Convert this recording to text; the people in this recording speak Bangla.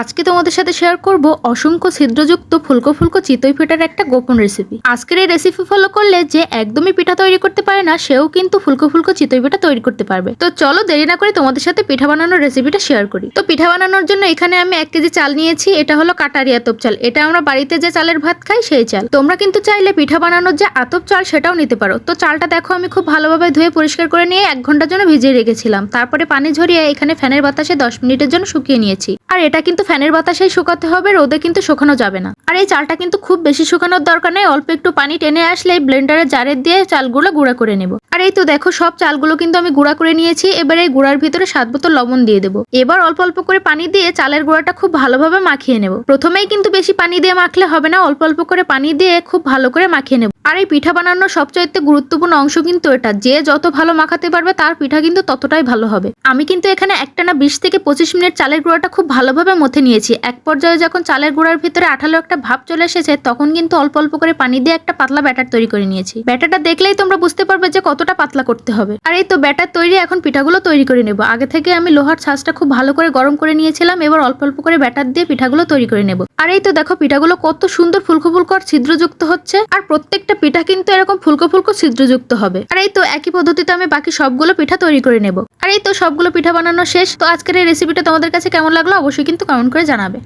আজকে তোমাদের সাথে শেয়ার করব অসংখ্য ছিদ্রযুক্ত ফুলকো ফুলকো চিতই পিঠার একটা গোপন রেসিপি আজকের এই রেসিপি ফলো করলে যে একদমই পিঠা তৈরি করতে পারে না, সেও কিন্তু ফুলকো ফুলকো চিতই পিঠা তৈরি করতে পারবে। তো চলো দেরি না করে তোমাদের সাথে পিঠা বানানোর রেসিপিটা শেয়ার করি। তো পিঠা বানানোর জন্য এখানে আমি এক কেজি চাল নিয়েছি, এটা হলো কাটারিয়া আতপ চাল। এটা আমরা বাড়িতে যে চালের ভাত খাই, সেই চাল। তোমরা কিন্তু চাইলে পিঠা বানানোর যে আতপ চাল, সেটাও নিতে পারো। তো চালটা দেখো আমি খুব ভালোভাবে ধুয়ে পরিষ্কার করে নিয়ে এক ঘণ্টার জন্য ভিজিয়ে রেখেছিলাম। তারপরে পানি ঝরিয়ে এখানে ফ্যানের বাতাসে দশ মিনিটের জন্য শুকিয়ে নিয়েছি। আর এটা কিন্তু ফ্যানের বাতাসেই শুকাতে হবে, রোদে কিন্তু শুকানো যাবে না। আর এই চালটা কিন্তু খুব বেশি শুকানোর দরকার নেই, অল্প একটু পানি টেনে আসলে এই ব্লেন্ডারের জারের দিয়ে চালগুলো গুঁড়া করে নেব। আর এই তো দেখো, সব চালগুলো কিন্তু আমি গুঁড়া করে নিয়েছি, এবার এই গুঁড়ার ভিতরে সাত বোতল লবণ দিয়ে দেবো। এবার অল্প অল্প করে পানি দিয়ে চালের গুঁড়াটা খুব ভালোভাবে মাখিয়ে নেব। প্রথমেই কিন্তু বেশি পানি দিয়ে মাখলে হবে না, অল্প অল্প করে পানি দিয়ে খুব ভালো করে মাখিয়ে নেব। আর এই পিঠা বানানোর সবচাইতে গুরুত্বপূর্ণ অংশ কিন্তু এটা। যে যত ভালো মাখাতে পারবে, তার পিঠা কিন্তু ততটাই ভালো হবে। আমি কিন্তু এখানে একটানা বিশ থেকে পঁচিশ মিনিট চালের গুঁড়াটা খুব ভালোভাবে মথে নিয়েছি। এক পর্যায়ে যখন চালের গুঁড়ার ভিতরে আঠালো একটা ভাব চলে এসেছে, তখন কিন্তু অল্প অল্প করে পানি দিয়ে একটা পাতলা ব্যাটার তৈরি করে নিয়েছি। ব্যাটারটা দেখলেই তোমরা বুঝতে পারবে যে কতটা পাতলা করতে হবে। আর এই তো ব্যাটার তৈরি, এখন পিঠাগুলো তৈরি করে নেব। আগে থেকে আমি লোহার ছাঁচটা খুব ভালো করে গরম করে নিয়েছিলাম, এবার অল্প অল্প করে ব্যাটার দিয়ে পিঠাগুলো তৈরি করে নেব। আর এই তো দেখো, পিঠাগুলো কত সুন্দর ফুলকো ফুলকো আর ছিদ্রযুক্ত হচ্ছে। আর প্রত্যেকটা পিঠা কিন্তু এরকম ফুলকো ফুলকো ছিদ্রযুক্ত হবে। আর এই তো একই পদ্ধতিতে আমি বাকি সবগুলো পিঠা তৈরি করে নেব। আর এই তো সবগুলো পিঠা বানানো শেষ। তো আজকের এই রেসিপিটা তোমাদের কাছে কেমন লাগল অবশ্যই কিন্তু কমেন্ট করে জানাবে।